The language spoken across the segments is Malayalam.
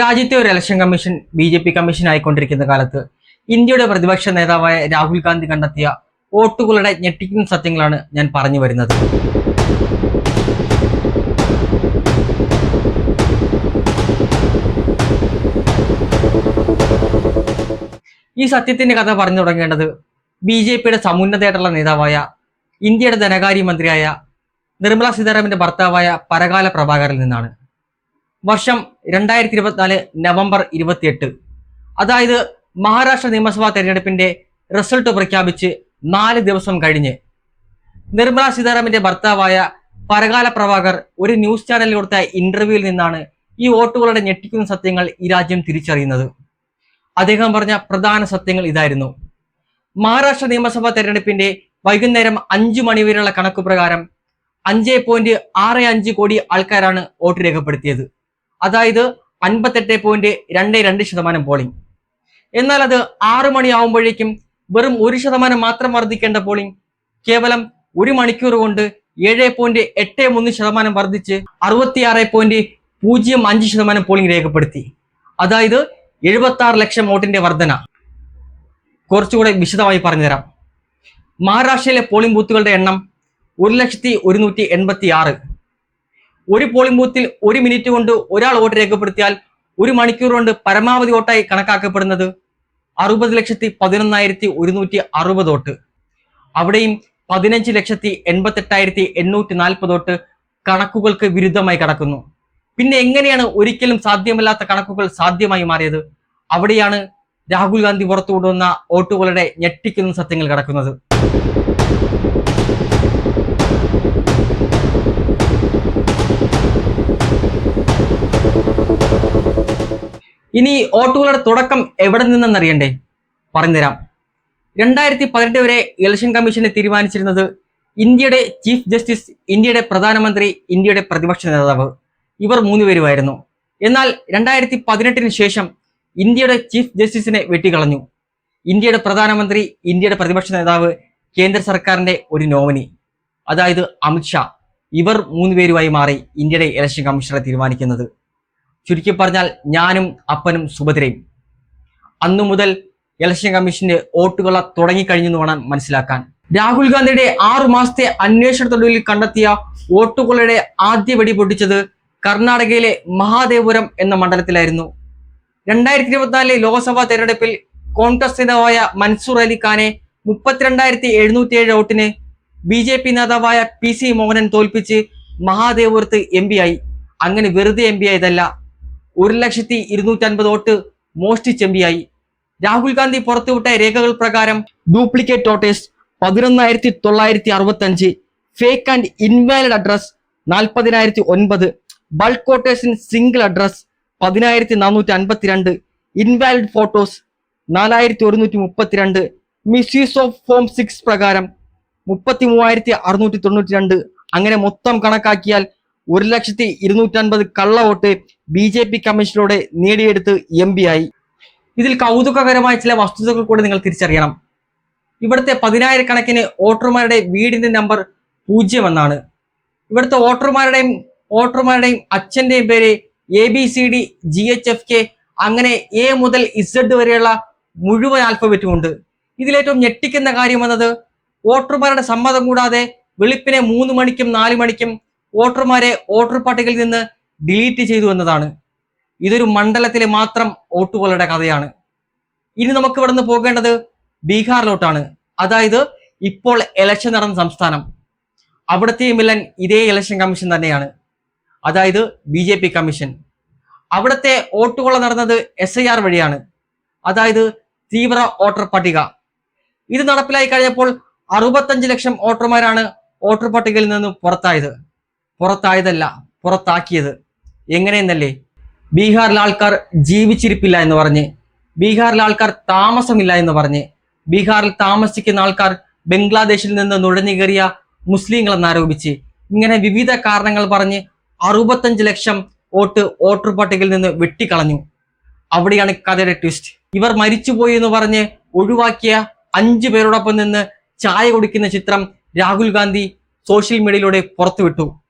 രാജ്യത്തെ ഒരു election commission B J P commission ആയിക്കൊണ്ടിരിക്കുന്ന കാലത്ത് ഇന്ത്യയുടെ പ്രതിപക്ഷ നേതാവായ രാഹുൽ ഗാന്ധി കണ്ടെത്തിയ വോട്ടുകളുടെ ഞെട്ടിക്കുന്ന സത്യങ്ങളാണ് ഞാൻ പറഞ്ഞു വരുന്നത്. ഈ സത്യത്തിന്റെ കഥ പറഞ്ഞു തുടങ്ങേണ്ടത് ബി ജെ പിയുടെ സമുന്നതയായിട്ടുള്ള നേതാവായ ഇന്ത്യയുടെ ധനകാര്യ മന്ത്രിയായ നിർമ്മല സീതാരാമന്റെ ഭർത്താവായ പരകാല പ്രഭാകറിൽ നിന്നാണ്. വർഷം രണ്ടായിരത്തി ഇരുപത്തിനാല് നവംബർ ഇരുപത്തിയെട്ട്. അതായത് മഹാരാഷ്ട്ര നിയമസഭാ തെരഞ്ഞെടുപ്പിന്റെ റിസൾട്ട് പ്രഖ്യാപിച്ച് നാല് ദിവസം കഴിഞ്ഞ്. നിർമ്മല സീതാരാമന്റെ ഭർത്താവായ പരകാല പ്രഭാകർ ഒരു ന്യൂസ് ചാനലിൽ കൊടുത്ത ഇന്റർവ്യൂവിൽ നിന്നാണ് ഈ വോട്ടുകളുടെ ഞെട്ടിക്കുന്ന സത്യങ്ങൾ ഈ രാജ്യം തിരിച്ചറിയുന്നത്. അദ്ദേഹം പറഞ്ഞ പ്രധാന സത്യങ്ങൾ ഇതായിരുന്നു. മഹാരാഷ്ട്ര നിയമസഭാ തെരഞ്ഞെടുപ്പിന്റെ വൈകുന്നേരം അഞ്ചു മണിവരെയുള്ള കണക്ക് പ്രകാരം പോയിന്റ് ആറ് അഞ്ച് കോടി ആൾക്കാരാണ് വോട്ട് രേഖപ്പെടുത്തിയത്. അതായത് അൻപത്തെട്ട് പോയിന്റ് രണ്ട് രണ്ട് ശതമാനം പോളിംഗ് എന്നാൽ അത് ആറു മണിയാവുമ്പോഴേക്കും വെറും ഒരു ശതമാനം മാത്രം വർദ്ധിക്കേണ്ട പോളിംഗ് കേവലം ഒരു മണിക്കൂർ കൊണ്ട് ഏഴ് പോയിന്റ് എട്ട് മൂന്ന് ശതമാനം വർദ്ധിച്ച് അറുപത്തിയാറ് പോയിന്റ് പൂജ്യം അഞ്ച് ശതമാനം പോളിംഗ് രേഖപ്പെടുത്തി. അതായത് എഴുപത്തി ആറ് ലക്ഷം വോട്ടിന്റെ വർധന. കുറച്ചുകൂടെ വിശദമായി പറഞ്ഞുതരാം. മഹാരാഷ്ട്രയിലെ പോളിംഗ് ബൂത്തുകളുടെ എണ്ണം ഒരു ലക്ഷത്തി ഒരുന്നൂറ്റി എൺപത്തി ആറ് ഒരു പോളിംഗ് ബൂത്തിൽ ഒരു മിനിറ്റ് കൊണ്ട് ഒരാൾ വോട്ട് രേഖപ്പെടുത്തിയാൽ ഒരു മണിക്കൂർ കൊണ്ട് പരമാവധി വോട്ടായി കണക്കാക്കപ്പെടുന്നത് അറുപത് ലക്ഷത്തി പതിനൊന്നായിരത്തി ഒരുന്നൂറ്റി അറുപത് വോട്ട്. അവിടെയും പതിനഞ്ച് ലക്ഷത്തി എൺപത്തെട്ടായിരത്തി എണ്ണൂറ്റി നാൽപ്പത് വോട്ട് കണക്കുകൾക്ക് വിരുദ്ധമായി കടക്കുന്നു. പിന്നെ എങ്ങനെയാണ് ഒരിക്കലും സാധ്യമല്ലാത്ത കണക്കുകൾ സാധ്യമായി മാറിയത്? അവിടെയാണ് രാഹുൽ ഗാന്ധി പുറത്തു വോട്ടുകളുടെ ഞെട്ടിക്കുന്ന സത്യങ്ങൾ കിടക്കുന്നത്. ഇനി ഓട്ടുകളുടെ തുടക്കം എവിടെ നിന്നെന്നറിയണ്ടേ പറഞ്ഞുതരാം. രണ്ടായിരത്തി പതിനെട്ട് വരെ ഇലക്ഷൻ കമ്മീഷനെ തീരുമാനിച്ചിരുന്നത് ഇന്ത്യയുടെ ചീഫ് ജസ്റ്റിസ് ഇന്ത്യയുടെ പ്രധാനമന്ത്രി ഇന്ത്യയുടെ പ്രതിപക്ഷ നേതാവ്. ഇവർ മൂന്നുപേരുമായിരുന്നു എന്നാൽ രണ്ടായിരത്തി പതിനെട്ടിന് ശേഷം ഇന്ത്യയുടെ ചീഫ് ജസ്റ്റിസിനെ വെട്ടിക്കളഞ്ഞു. ഇന്ത്യയുടെ പ്രധാനമന്ത്രി ഇന്ത്യയുടെ പ്രതിപക്ഷ നേതാവ് കേന്ദ്ര സർക്കാരിന്റെ ഒരു നോമിനി. അതായത് അമിത്ഷാ ഇവർ മൂന്നുപേരുമായി മാറി ഇന്ത്യയുടെ ഇലക്ഷൻ കമ്മീഷനെ തീരുമാനിക്കുന്നത്. ചുരുക്കി പറഞ്ഞാൽ ഞാനും അപ്പനും സുഭദ്രയും. അന്നു മുതൽ ഇലക്ഷൻ കമ്മീഷന്റെ വോട്ടുകള തുടങ്ങിക്കഴിഞ്ഞെന്ന് വേണം മനസ്സിലാക്കാൻ. രാഹുൽ ഗാന്ധിയുടെ ആറു മാസത്തെ അന്വേഷണത്തൊടുവിൽ കണ്ടെത്തിയ വോട്ടുകളുടെ ആദ്യ വെടി പൊട്ടിച്ചത് കർണാടകയിലെ മഹാദേവപുരം എന്ന മണ്ഡലത്തിലായിരുന്നു. രണ്ടായിരത്തി ഇരുപത്തിനാലിലെ ലോക്സഭാ തെരഞ്ഞെടുപ്പിൽ കോൺഗ്രസ് നേതാവായ മൻസൂർ അലി ഖാനെ മുപ്പത്തിരണ്ടായിരത്തി എഴുന്നൂറ്റി ഏഴ് വോട്ടിന് ബി ജെ പി നേതാവായ പി സി മോഹനൻ തോൽപ്പിച്ച് മഹാദേവപുരത്ത് എം ആയി. അങ്ങനെ വെറുതെ എം പി ആയതല്ല. ഒരു ലക്ഷത്തി ഇരുന്നൂറ്റി അൻപത് വോട്ട് മോസ്റ്റ് ചെമ്പിയായി. രാഹുൽ ഗാന്ധി പുറത്തുവിട്ട രേഖകൾ പ്രകാരം ഡ്യൂപ്ലിക്കേറ്റ് വോട്ടേഴ്സ് പതിനൊന്നായിരത്തി തൊള്ളായിരത്തി അറുപത്തി അഞ്ച് ഫേക്ക് ആൻഡ് ഇൻവാലിഡ് അഡ്രസ് നാൽപ്പതിനായിരത്തി ഒൻപത് ബൾക്ക് വോട്ടേഴ്സ് സിംഗിൾ അഡ്രസ് പതിനായിരത്തി നാനൂറ്റി അൻപത്തിരണ്ട് ഇൻവാലിഡ് ഫോട്ടോസ് നാലായിരത്തി ഒരുന്നൂറ്റി മുപ്പത്തിരണ്ട് മിസ്യൂസ് ഓഫ് ഫോം സിക്സ് പ്രകാരം മുപ്പത്തി മൂവായിരത്തി അറുന്നൂറ്റി തൊണ്ണൂറ്റി രണ്ട് അങ്ങനെ മൊത്തം കണക്കാക്കിയാൽ ഒരു ലക്ഷത്തി ഇരുന്നൂറ്റി അൻപത് കള്ള വോട്ട് ബി ജെ പി കമ്മീഷനിലൂടെ നേടിയെടുത്ത് എം പി ആയി. ഇതിൽ കൗതുകകരമായ ചില വസ്തുതകൾ കൂടി നിങ്ങൾ തിരിച്ചറിയണം. ഇവിടുത്തെ പതിനായിരക്കണക്കിന് വോട്ടർമാരുടെ വീടിന്റെ നമ്പർ പൂജ്യം എന്നാണ് ഇവിടുത്തെ വോട്ടർമാരുടെയും വോട്ടർമാരുടെയും അച്ഛന്റെയും പേര് A B C D G H F K അങ്ങനെ എ മുതൽ ഇസഡ് വരെയുള്ള മുഴുവൻ ആൽഫബറ്റും ഉണ്ട്. ഇതിലേറ്റവും ഞെട്ടിക്കുന്ന കാര്യം എന്നത് വോട്ടർമാരുടെ സമ്മതം കൂടാതെ വെളുപ്പിനെ മൂന്ന് മണിക്കും നാല് മണിക്കും വോട്ടർമാരെ വോട്ടർ പട്ടികയിൽ നിന്ന് ഡിലീറ്റ് ചെയ്തു എന്നതാണ്. ഇതൊരു മണ്ഡലത്തിലെ മാത്രം വോട്ടുകളുടെ കഥയാണ്. ഇനി നമുക്ക് ഇവിടെ നിന്ന് പോകേണ്ടത് ബീഹാറിലോട്ടാണ്. അതായത് ഇപ്പോൾ ഇലക്ഷൻ നടന്ന സംസ്ഥാനം. അവിടത്തെയും വില്ലൻ ഇതേ ഇലക്ഷൻ കമ്മീഷൻ തന്നെയാണ്. അതായത് ബി ജെ പി കമ്മീഷൻ അവിടുത്തെ വോട്ടുകൊള്ള നടന്നത് എസ് ഐ ആർ വഴിയാണ്. അതായത് തീവ്ര വോട്ടർ പട്ടിക. ഇത് നടപ്പിലായി കഴിഞ്ഞപ്പോൾ അറുപത്തഞ്ച് ലക്ഷം വോട്ടർമാരാണ് വോട്ടർ പട്ടികയിൽ നിന്ന് പുറത്തായത്. പുറത്തായതല്ല പുറത്താക്കിയത്. എങ്ങനെയെന്നല്ലേ? ബീഹാറിലെ ആൾക്കാർ ജീവിച്ചിരിപ്പില്ല എന്ന് പറഞ്ഞ് ബീഹാറിലെ ആൾക്കാർ താമസമില്ല എന്ന് പറഞ്ഞ് ബീഹാറിൽ താമസിക്കുന്ന ആൾക്കാർ ബംഗ്ലാദേശിൽ നിന്ന് നുഴഞ്ഞു കയറിയ മുസ്ലിങ്ങൾ എന്നാരോപിച്ച് ഇങ്ങനെ വിവിധ കാരണങ്ങൾ പറഞ്ഞ് അറുപത്തഞ്ച് ലക്ഷം വോട്ട് വോട്ടർ പട്ടികയിൽ നിന്ന് വെട്ടിക്കളഞ്ഞു. അവിടെയാണ് കഥയുടെ ട്വിസ്റ്റ്. ഇവർ മരിച്ചുപോയി എന്ന് പറഞ്ഞ് ഒഴിവാക്കിയ അഞ്ചു പേരോടൊപ്പം നിന്ന് ചായ കുടിക്കുന്ന ചിത്രം രാഹുൽ ഗാന്ധി സോഷ്യൽ മീഡിയയിലൂടെ പുറത്തുവിട്ടു.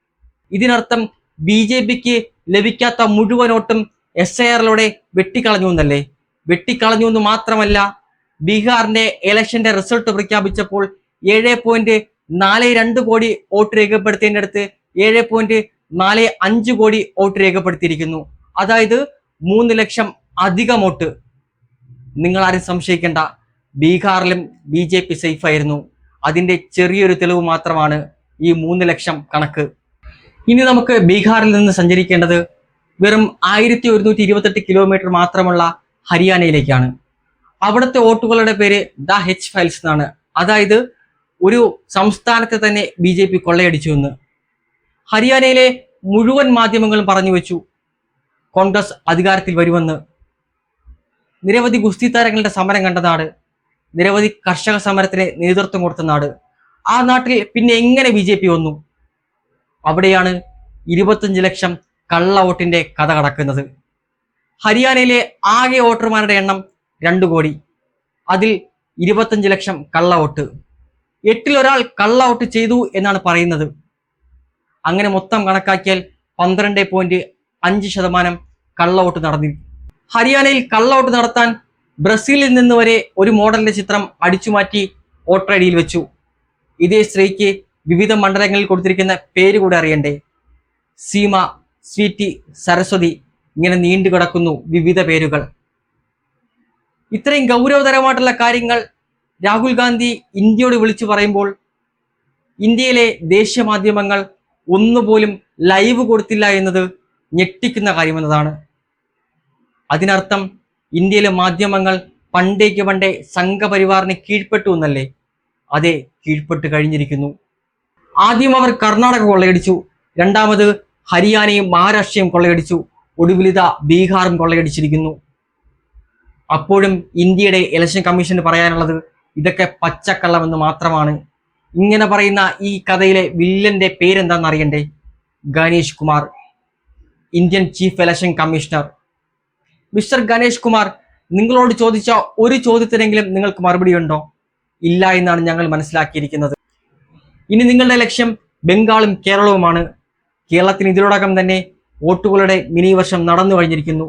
ഇതിനർത്ഥം ബി ജെ പിക്ക് ലഭിക്കാത്ത മുഴുവൻ വോട്ടും എസ് ഐ ആറിലൂടെ വെട്ടിക്കളഞ്ഞു എന്നല്ലേ? വെട്ടിക്കളഞ്ഞു എന്ന് മാത്രമല്ല ബീഹാറിന്റെ ഇലക്ഷന്റെ റിസൾട്ട് പ്രഖ്യാപിച്ചപ്പോൾ ഏഴ് പോയിന്റ് നാല് രണ്ട് കോടി വോട്ട് രേഖപ്പെടുത്തിയതിനടുത്ത് ഏഴ് പോയിന്റ് നാല് അഞ്ച് കോടി വോട്ട് രേഖപ്പെടുത്തിയിരിക്കുന്നു. അതായത് മൂന്ന് ലക്ഷം അധികം വോട്ട്. നിങ്ങൾ ആരും സംശയിക്കേണ്ട ബീഹാറിലും ബി ജെ പി സേഫായിരുന്നു അതിന്റെ ചെറിയൊരു തെളിവ് മാത്രമാണ് ഈ മൂന്ന് ലക്ഷം കണക്ക്. ഇനി നമുക്ക് ബീഹാറിൽ നിന്ന് സഞ്ചരിക്കേണ്ടത് വെറും ആയിരത്തി ഒരുന്നൂറ്റി ഇരുപത്തെട്ട് കിലോമീറ്റർ മാത്രമുള്ള ഹരിയാനയിലേക്കാണ്. അവിടുത്തെ വോട്ടുകളുടെ പേര് ദ ഹെച്ച് ഫയൽസ് എന്നാണ്. അതായത് ഒരു സംസ്ഥാനത്തെ തന്നെ ബി ജെ പി കൊള്ളയടിച്ചു എന്ന്. ഹരിയാനയിലെ മുഴുവൻ മാധ്യമങ്ങളും പറഞ്ഞു വെച്ചു കോൺഗ്രസ് അധികാരത്തിൽ വരുമെന്ന്. നിരവധി ഗുസ്തി താരങ്ങളുടെ സമരം കണ്ട നാട് നിരവധി കർഷക സമരത്തിന് നേതൃത്വം കൊടുത്ത നാട്. ആ നാട്ടിൽ പിന്നെ എങ്ങനെ ബി വന്നു? അവിടെയാണ് ഇരുപത്തഞ്ച് ലക്ഷം കള്ള വോട്ടിന്റെ കഥ കടക്കുന്നത്. ഹരിയാനയിലെ ആകെ വോട്ടർമാരുടെ എണ്ണം രണ്ടു കോടി. അതിൽ ഇരുപത്തഞ്ച് ലക്ഷം കള്ള വോട്ട്. എട്ടിലൊരാൾ കള്ള വോട്ട് ചെയ്തു എന്നാണ് പറയുന്നത്. അങ്ങനെ മൊത്തം കണക്കാക്കിയാൽ പന്ത്രണ്ട് പോയിന്റ് അഞ്ച് ശതമാനം കള്ള വോട്ട് നടന്നിരിക്കും ഹരിയാനയിൽ കള്ള വോട്ട് നടത്താൻ ബ്രസീലിൽ നിന്ന് വരെ ഒരു മോഡലിന്റെ ചിത്രം അടിച്ചുമാറ്റി വോട്ടർ ഐ ഡിയിൽ വെച്ചു. ഇതേ സ്ത്രീക്ക് വിവിധ മണ്ഡലങ്ങളിൽ കൊടുത്തിരിക്കുന്ന പേര് കൂടെ അറിയണ്ടേ? സീമ സ്വീറ്റി സരസ്വതി ഇങ്ങനെ നീണ്ടു കിടക്കുന്നു വിവിധ പേരുകൾ. ഇത്രയും ഗൗരവതരമായിട്ടുള്ള കാര്യങ്ങൾ രാഹുൽ ഗാന്ധി ഇന്ത്യയോട് വിളിച്ചു പറയുമ്പോൾ ഇന്ത്യയിലെ ദേശീയ മാധ്യമങ്ങൾ ഒന്നുപോലും ലൈവ് കൊടുത്തില്ല എന്നത് ഞെട്ടിക്കുന്ന കാര്യമെന്നതാണ്. അതിനർത്ഥം ഇന്ത്യയിലെ മാധ്യമങ്ങൾ പണ്ടേക്ക് പണ്ടേ സംഘപരിവാറിന് കീഴ്പ്പെട്ടു എന്നല്ലേ? അതെ കീഴ്പ്പെട്ട് കഴിഞ്ഞിരിക്കുന്നു. ആദ്യം അവർ കർണാടക കൊള്ളയടിച്ചു. രണ്ടാമത് ഹരിയാനയും മഹാരാഷ്ട്രയും കൊള്ളയടിച്ചു. ഒടുവിലിത ബീഹാറും കൊള്ളയടിച്ചിരിക്കുന്നു. അപ്പോഴും ഇന്ത്യയുടെ ഇലക്ഷൻ കമ്മീഷന് പറയാനുള്ളത് ഇതൊക്കെ പച്ചക്കള്ളമെന്ന് മാത്രമാണ്. ഇങ്ങനെ പറയുന്ന ഈ കഥയിലെ വില്ലന്റെ പേരെന്താണെന്ന് അറിയണ്ടേ? Ganesh Kumar Indian chief election commissioner mister Ganesh Kumar നിങ്ങളോട് ചോദിച്ച ഒരു ചോദ്യത്തിനെങ്കിലും നിങ്ങൾക്ക് മറുപടി ഉണ്ടോ? ഇല്ല എന്നാണ് ഞങ്ങൾ മനസ്സിലാക്കിയിരിക്കുന്നത്. ഇനി നിങ്ങളുടെ ലക്ഷ്യം ബംഗാളും കേരളവുമാണ്. കേരളത്തിന് ഇതിനോടകം തന്നെ വോട്ടുകളുടെ മിനി വർഷം നടന്നു കഴിഞ്ഞിരിക്കുന്നു.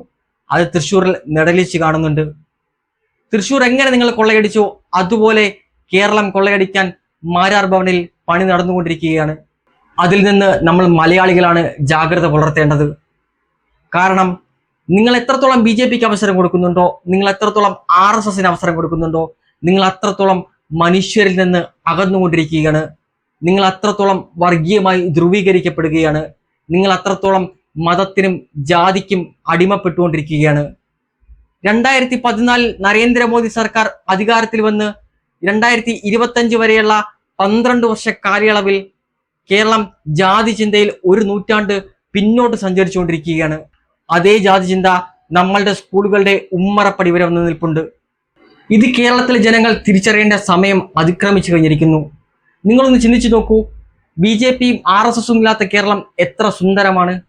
അത് തൃശ്ശൂരിൽ നിടലിച്ച് കാണുന്നുണ്ട്. തൃശ്ശൂർ എങ്ങനെ നിങ്ങൾ കൊള്ളയടിച്ചോ? അതുപോലെ കേരളം കൊള്ളയടിക്കാൻ മാരാർ ഭവനിൽ പണി നടന്നുകൊണ്ടിരിക്കുകയാണ്. അതിൽ നിന്ന് നമ്മൾ മലയാളികളാണ് ജാഗ്രത പുലർത്തേണ്ടത്. കാരണം നിങ്ങൾ എത്രത്തോളം ബി ജെ പിക്ക് അവസരം കൊടുക്കുന്നുണ്ടോ നിങ്ങൾ എത്രത്തോളം ആർ എസ് എസിന് അവസരം കൊടുക്കുന്നുണ്ടോ നിങ്ങൾ അത്രത്തോളം മനുഷ്യരിൽ നിന്ന് അകന്നുകൊണ്ടിരിക്കുകയാണ്. നിങ്ങൾ അത്രത്തോളം വർഗീയമായി ധ്രുവീകരിക്കപ്പെടുകയാണ്. നിങ്ങൾ അത്രത്തോളം മതത്തിനും ജാതിക്കും അടിമപ്പെട്ടുകൊണ്ടിരിക്കുകയാണ്. രണ്ടായിരത്തി പതിനാലിൽ നരേന്ദ്രമോദി സർക്കാർ അധികാരത്തിൽ വന്ന് രണ്ടായിരത്തി ഇരുപത്തഞ്ച് വരെയുള്ള പന്ത്രണ്ട് വർഷ കാലയളവിൽ കേരളം ജാതി ചിന്തയിൽ ഒരു നൂറ്റാണ്ട് പിന്നോട്ട് സഞ്ചരിച്ചുകൊണ്ടിരിക്കുകയാണ്. അതേ ജാതി ചിന്ത നമ്മളുടെ സ്കൂളുകളുടെ ഉമ്മറപ്പടി വരെ വന്ന് നിൽപ്പുണ്ട്. ഇത് കേരളത്തിലെ ജനങ്ങൾ തിരിച്ചറിയേണ്ട സമയം അതിക്രമിച്ചു കഴിഞ്ഞിരിക്കുന്നു. നിങ്ങളൊന്ന് ചിന്തിച്ചു നോക്കൂ. ബി ജെ പിയും ആർ എസ് എസും ഇല്ലാത്ത കേരളം എത്ര സുന്ദരമാണ്.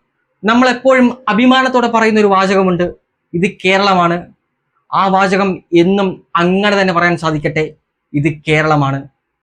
നമ്മൾ എപ്പോഴും അഭിമാനത്തോടെ പറയുന്ന ഒരു വാചകമുണ്ട്. ഇത് കേരളമാണ്. ആ വാചകം എന്നും അങ്ങനെ തന്നെ പറയാൻ സാധിക്കട്ടെ. ഇത് കേരളമാണ്.